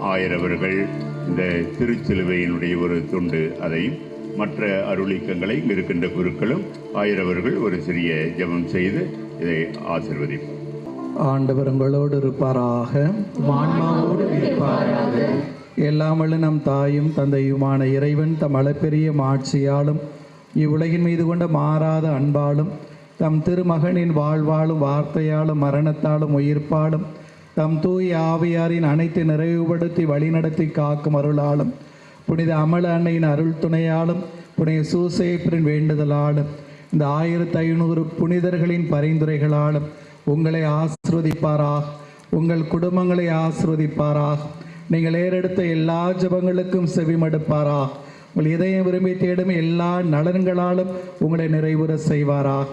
ஆயரவர்கள் இந்த திருச்சிலுவையினுடைய ஒரு துண்டு அதையும் மற்ற அருளிக்கங்களை இருக்கின்ற குருக்களும் ஆயிரவர்கள் ஒரு சிறிய ஜெபம் செய்து இதை ஆசிர்வதிப்போம். ஆண்டவர் உங்களோடு இருப்பாராக. ஆன்மாவோடு இருப்பாராக. எல்லாம் வல்ல நம் தாயும் தந்தையுமான இறைவன் தம் அளப்பெரிய மாட்சியாலும் இவ்வுலகின் மீது கொண்ட மாறாத அன்பாலும் தம் திருமகனின் வாழ்வாலும் வார்த்தையாலும் மரணத்தாலும் உயிர்ப்பாலும் தம் தூய் ஆவியாரின் அனைத்து நிறைவுபடுத்தி வழிநடத்தி காக்கும் அருளாலும் புனித அமல அன்னையின் அருள் துணையாலும் புனித சூசேப்பரின் வேண்டுதலாலும் இந்த ஆயிரத்தி ஐநூறு புனிதர்களின் பரிந்துரைகளாலும் உங்களை ஆசிர்வதிப்பாராக உங்கள் குடும்பங்களை ஆசிர்வதிப்பாராக நீங்கள் ஏறெடுத்த எல்லா ஜெபங்களுக்கும் செவிமடுப்பாராக உங்கள் இதயம் விரும்பி தேடும் எல்லா நலன்களாலும் உங்களை நிறைவுற செய்வாராக.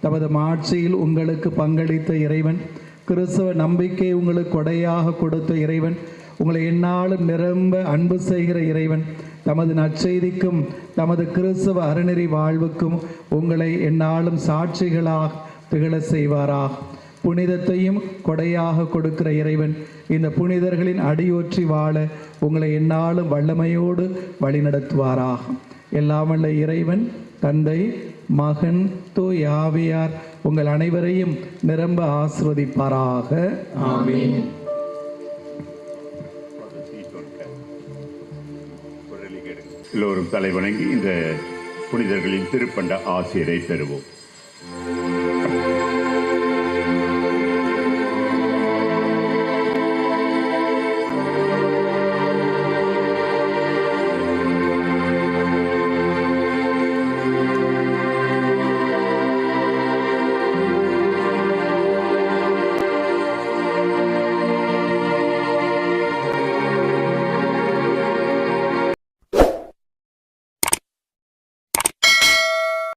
தமது மாட்சியில் உங்களுக்கு பங்களித்த இறைவன் கிறிஸ்தவ நம்பிக்கை உங்களுக்கு கொடையாக கொடுத்த இறைவன். உங்களை எந்நாளும் நிரம்ப அன்பு செய்கிற இறைவன். தமது நற்செய்திக்கும் தமது கிறிஸ்தவ அறநெறி வாழ்வுக்கும் உங்களை எண்ணாலும் சாட்சிகளாக திகழ செய்வாராக. புனிதத்தையும் கொடையாக கொடுக்கிற இறைவன் இந்த புனிதர்களின் அடியொற்றி வாழ உங்களை எந்நாளும் வல்லமையோடு வழிநடத்துவாராக. எல்லாம் வல்ல இறைவன் தந்தை மகன் தூய் உங்கள் அனைவரையும் நிரம்ப ஆசிர்வதிப்பாராக. ஆமென். எல்லோரும் தலைவணங்கி இந்த புனிதர்களின் திருப்பண்ட ஆசிரியரை பெறுவோம்.